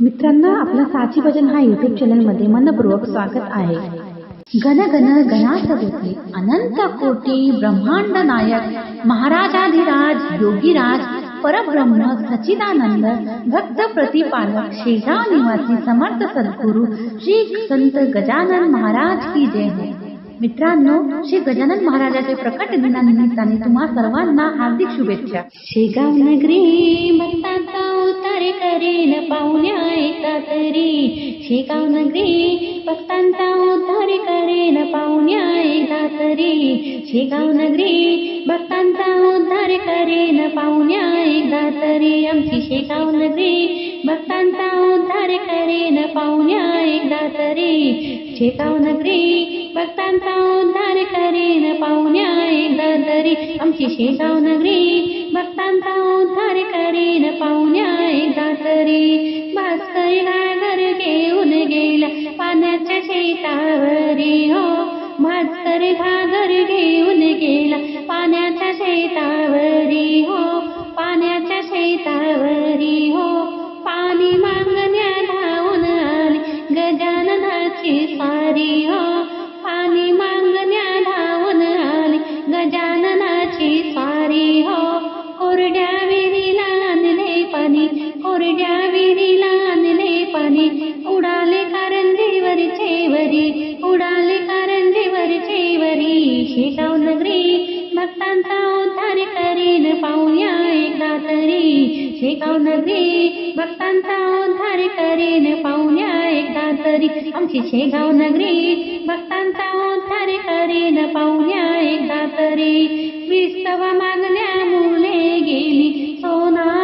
मित्रांनो आपला साची भजन हा युट्यूब चॅनलमध्ये मनपूर्वक स्वागत आहे. घन गण गणासभेचे अनंत कोटी ब्रह्मांड नायक महाराजाधिराज योगीराज परब्रह्म सच्चिदानंद भक्त प्रतिपालक शेगाव निवासी समर्थ सद्गुरू श्री संत गजानन महाराज की जय हो. मित्रांनो श्री गजानन महाराजाचे प्रकट दिनानिमित्ताने तुम्हा सर्वांना हार्दिक शुभेच्छा. शेगाव नगरी करेन पाहुण्या एका तरी. शेगाव नगरी भक्तांचा उद्धार करेन पाहुण्या एकदा तरी. शेगाव नगरी भक्तांचा उद्धार करेन पाहुण्या एकदा तरी. आमची शेगाव नगरी भक्तांचा उद्धार करेन पाहुण्या एकदा तरी. शेगाव नगरी भक्तांचा उद्धार करेन पाहुण्या एकदा तरी. आमची शेगाव नगरी भक्तांचा उद्धार करेन पाहुण्या भास्कर घागर घेऊन गेला. पाण्याच्या शेतावरी हो पाण्याच्या शेतावरी हो. पाणी मागण्या धावून आली गजाननाची सारी हो. पाणी मागण्या धावून आली गजाननाची सारी हो. कोरड्या विहिरीला आणले पाणी कोरड्या विहिरी वरी उडाले कारंजीवरचे वरी शेगाव नगरी भक्तांचा उद्धार करीन पाहुण्या एकदा तरी. शेगाव नगरी भक्तांचा उद्धार करीन पाहुण्या एकदा तरी. आमची शेगाव नगरी भक्तांचा उद्धार करीन पाहुण्या एकदा तरी. विस्तव मागण्या मुले गेली सोना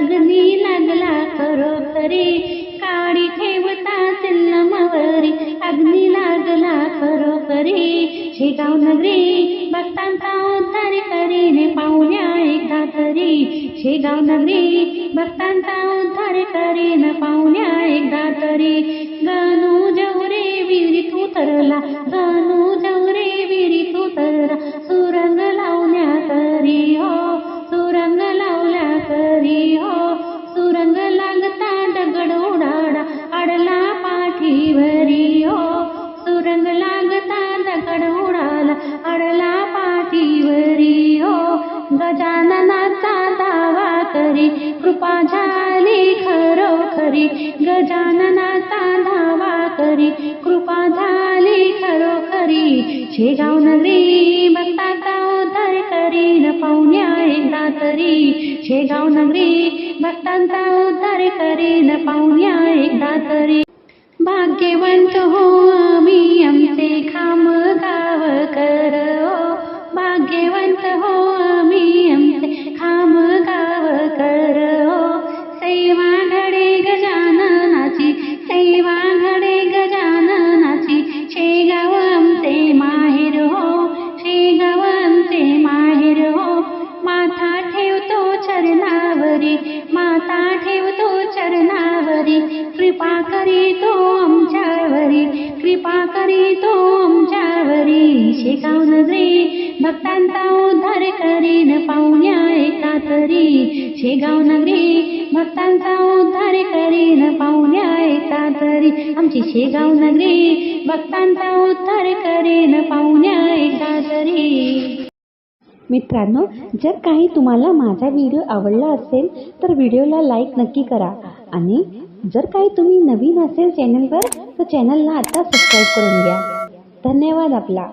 अग्नी लागला खरोखरी काडी ठेवता चिल्लमवरी अग्नी लागला खरोखरी शेगाव नगरी भक्तांचा उद्धार करीने पाहुण्या एकदा तरी. शेगाव नगरी भक्तांचा उद्धार करीन पाहुण्या एकदा तरी. गणू जवरे विहिरीत उतरला गणू कृपा झाली खरोखरी गजाननाचा धावा करी. कृपा झाली खरोखरी शेगाव नगरी भक्ताचा उद्धार करीन पाहुण्या एकदा तरी. शेगाव नगरी भक्तांचा उद्धार करीन पाहुण्या एकदा तरी. भाग्यवंत हो आम्ही आमचे खाम गाव कर भाग्यवंत हो करीतो आमच्यावरी कृपा करीतो आमच्यावरी. शेगाव नगरी भक्तांचा उद्धार करीन पाहुण्या एका तरी. शेगाव नगरी भक्तांचा उद्धार करीन पाहुण्या एका तरी. आमची शेगाव नगरी भक्तांचा उद्धार करीन पाहुण्या एका तरी. मित्रांनो जर काही तुम्हाला माझा व्हिडिओ आवडला असेल तर व्हिडिओला लाईक नक्की करा आणि जर काही तुम्ही नवीन असेल चॅनलवर तर चॅनलला आता सबस्क्राईब करून घ्या. धन्यवाद आपला.